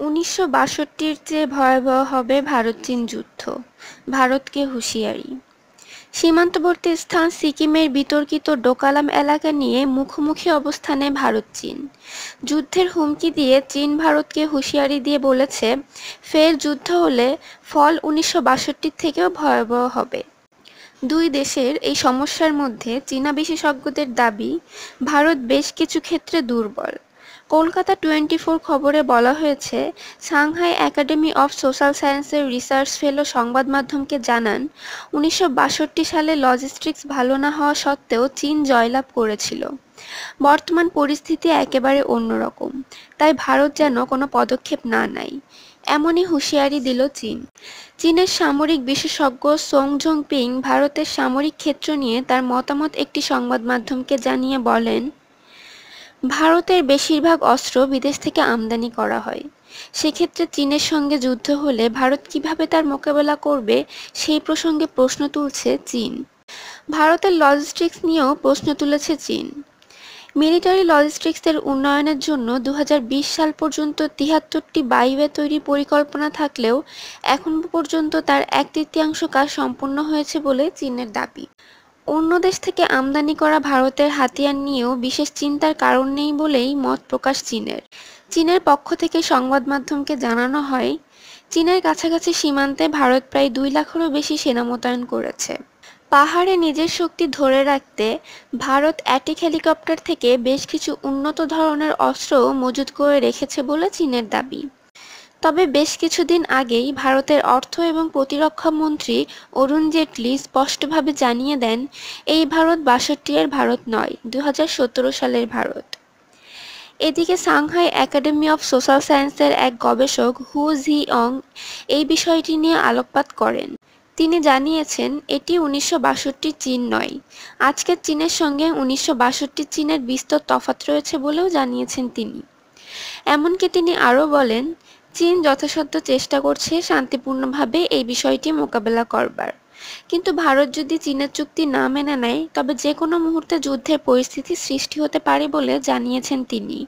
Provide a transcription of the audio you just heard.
উনিশশো বাষট্টির চেয়ে ভয়াবহ হবে ভারত চীন যুদ্ধ, ভারতকে হুঁশিয়ারি। সীমান্তবর্তী স্থান সিকিমের বিতর্কিত ডোকালাম এলাকা নিয়ে মুখোমুখি অবস্থানে ভারত চীন যুদ্ধের হুমকি দিয়ে চীন ভারতকে হুঁশিয়ারি দিয়ে বলেছে, ফের যুদ্ধ হলে ফল উনিশশো বাষট্টির থেকেও ভয়াবহ হবে। দুই দেশের এই সমস্যার মধ্যে চীনা বিশেষজ্ঞদের দাবি, ভারত বেশ কিছু ক্ষেত্রে দুর্বল। কলকাতা টোয়েন্টি ফোর খবরে বলা হয়েছে, সাংহাই একাডেমি অফ সোশ্যাল সায়েন্সের রিসার্চ ফেলো সংবাদ মাধ্যমকে জানান, উনিশশো বাষট্টি সালে লজিস্টিক্স ভালো না হওয়া সত্ত্বেও চীন জয়লাভ করেছিল। বর্তমান পরিস্থিতি একেবারে অন্যরকম, তাই ভারত যেন কোনো পদক্ষেপ না নেয়। এমনই হুঁশিয়ারি দিল চীন। চীনের সামরিক বিশেষজ্ঞ সোং জং পিং ভারতের সামরিক ক্ষেত্র নিয়ে তার মতামত একটি সংবাদ মাধ্যমকে জানিয়ে বলেন ভারতের বেশিরভাগ অস্ত্র বিদেশ থেকে আমদানি করা হয়। সেক্ষেত্রে চীনের সঙ্গে যুদ্ধ হলে ভারত কীভাবে তার মোকাবেলা করবে সেই প্রসঙ্গে প্রশ্ন তুলছে চীন। ভারতের লজিস্টিক্স নিয়েও প্রশ্ন তুলেছে চীন। মিলিটারি লজিস্টিক্সের উন্নয়নের জন্য দু হাজার বিশ সাল পর্যন্ত তিহাত্তরটি বাইওয়ে তৈরি পরিকল্পনা থাকলেও এখন পর্যন্ত তার এক তৃতীয়াংশ কাজ সম্পন্ন হয়েছে বলে চীনের দাবি। অন্য দেশ থেকে আমদানি করা ভারতের হাতিয়ার নিয়েও বিশেষ চিন্তার কারণ নেই বলেই মত প্রকাশ চীনের। চীনের পক্ষ থেকে সংবাদ মাধ্যমকে জানানো হয়, চীনের কাছাকাছি সীমান্তে ভারত প্রায় দুই লাখেরও বেশি সেনা মোতায়েন করেছে। পাহাড়ে নিজের শক্তি ধরে রাখতে ভারত অ্যাটিক হেলিকপ্টার থেকে বেশ কিছু উন্নত ধরনের অস্ত্র মজুত করে রেখেছে বলে চীনের দাবি। তবে বেশ কিছুদিন আগেই ভারতের অর্থ এবং প্রতিরক্ষা মন্ত্রী অরুণ জেটলি স্পষ্টভাবে জানিয়ে দেন, এই ভারত বাষট্টি এর ভারত নয় দু সালের ভারত। এদিকে সাংহাই একাডেমি অফ সোশ্যাল সায়েন্সের এক গবেষক হু জি অং এই বিষয়টি নিয়ে আলোকপাত করেন। তিনি জানিয়েছেন, এটি উনিশশো বাষট্টি চীন নয়। আজকের চীনের সঙ্গে উনিশশো বাষট্টি চীনের বিস্তর তফাত রয়েছে বলেও জানিয়েছেন তিনি। এমনকি তিনি আরও বলেন চীন যথাসাধ্য চেষ্টা করছে শান্তিপূর্ণভাবে এই বিষয়টি মোকাবেলা করবার। কিন্তু ভারত যদি চীনের চুক্তি না মেনে নেয়, তবে যে কোনো মুহূর্তে যুদ্ধের পরিস্থিতি সৃষ্টি হতে পারে বলে জানিয়েছেন তিনি।